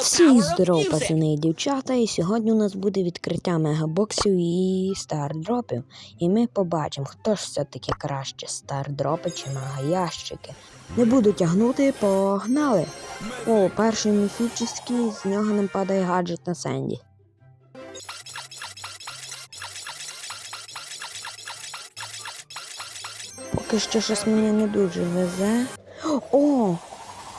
Всім здоров, пацани і дівчата, і сьогодні у нас буде відкриття мегабоксів і стардропів. І ми побачимо, хто ж все-таки краще стардропи чи мегаящики. Не буду тягнути, погнали! О, перший міфічний, з нього нам падає гаджет на Сенді. Поки що щось мені не дуже везе. О!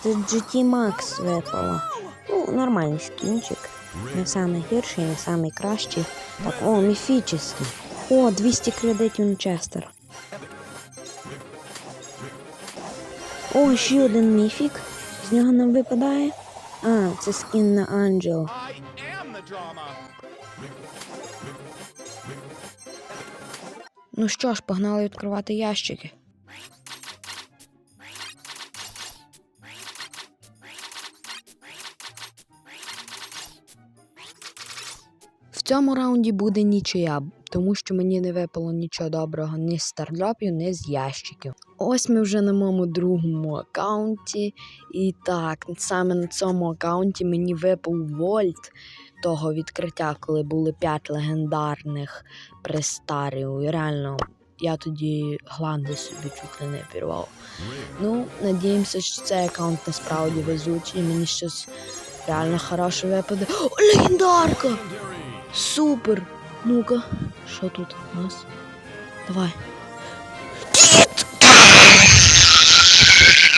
Це GT Max випало. Ну, нормальний скінчик. Не самий гірший, не самий кращий. Так, о, міфічний. О, 200 кредитів на. О, ще один міфік. З нього нам випадає. А, це скін на Анджел. Ну що ж, погнали відкривати ящики. Цьому раунді буде нічия, тому що мені не випало нічого доброго ні з стардропів, ні з ящиків. Ось ми вже на моєму другому аккаунті. І так, саме на цьому аккаунті мені випав вольт того відкриття, коли були 5 легендарних престарів. І реально, я тоді гланди собі чуть ли не пірвав. Ну, надіємося, що цей аккаунт насправді везучий, і мені щось реально хороше випаде. О, легендарка! Супер! Ну-ка, що тут у нас? Давай. Кіт!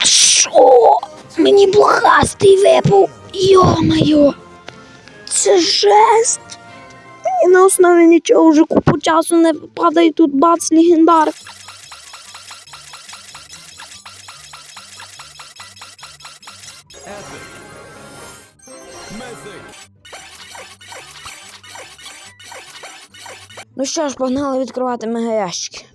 Що? Мені блохастий випав! Йо-моє! Це жесть! І на основі нічого вже купу часу не падає тут бац легендар. Epic. Mythic. Ну що ж, погнали відкривати мегаящики.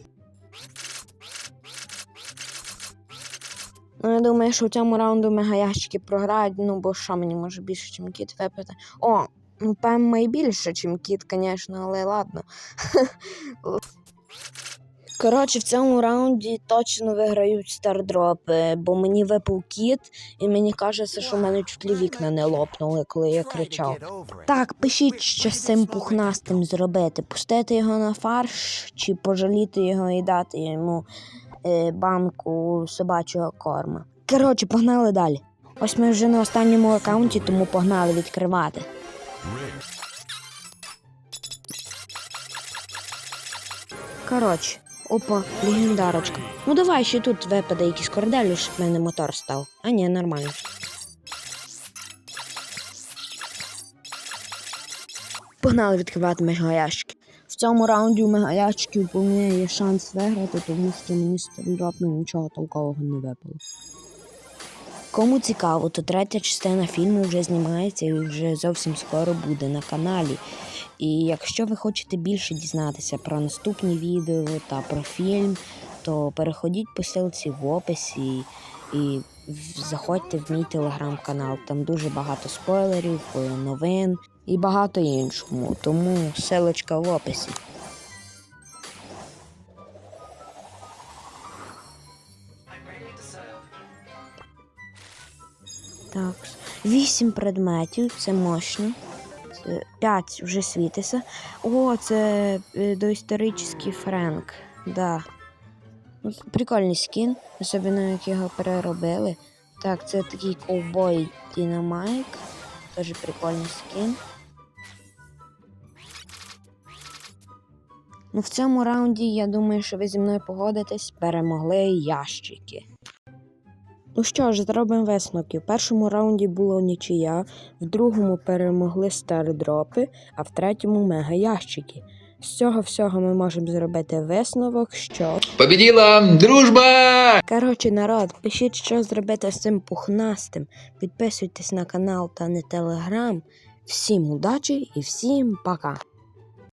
Ну, я думаю, що в цьому раунду мегаящики програють, ну бо що мені може більше, ніж кіт випити. О, ну пем більше, ніж кіт, звісно, але ладно. Коротше, в цьому раунді точно виграють стардропи, бо мені випав кіт, і мені кажеться, що в мене чуть ли вікна не лопнули, коли я кричав. Так, пишіть, що з цим пухнастим зробити. Пустити його на фарш чи пожаліти його і дати йому е, банку собачого корма. Коротше, погнали далі. Ось ми вже на останньому аккаунті, тому погнали відкривати. Коротше, опа, легендарочка. Ну давай ще тут випаде якийсь кордель, щоб в мене мотор став. А ні, нормально. Погнали відкривати мегаящики. В цьому раунді у мегаящиків у мене є шанс виграти, тому що мені стендропно нічого толкового не випало. Кому цікаво, то третя частина фільму вже знімається і вже зовсім скоро буде на каналі. І якщо ви хочете більше дізнатися про наступні відео та про фільм, то переходіть по ссылці в описі і заходьте в мій телеграм-канал. Там дуже багато спойлерів, новин і багато іншому. Тому ссылочка в описі. Так, вісім предметів, це мощно. П'ять вже світиться. О, це е, доісторичний Френк. Да. Прикольний скін, особливо як його переробили. Так, це такий ковбой Дінамайк. Теж прикольний скін. Ну, в цьому раунді, я думаю, що ви зі мною погодитесь, перемогли ящики. Ну що ж, зробимо висновки. В першому раунді було нічия, в другому перемогли стардропи, а в третьому мегаящики. З цього всього ми можемо зробити висновок, що. Победила дружба! Коротше, народ, пишіть, що зробити з цим пухнастим. Підписуйтесь на канал та не телеграм. Всім удачі і всім пока!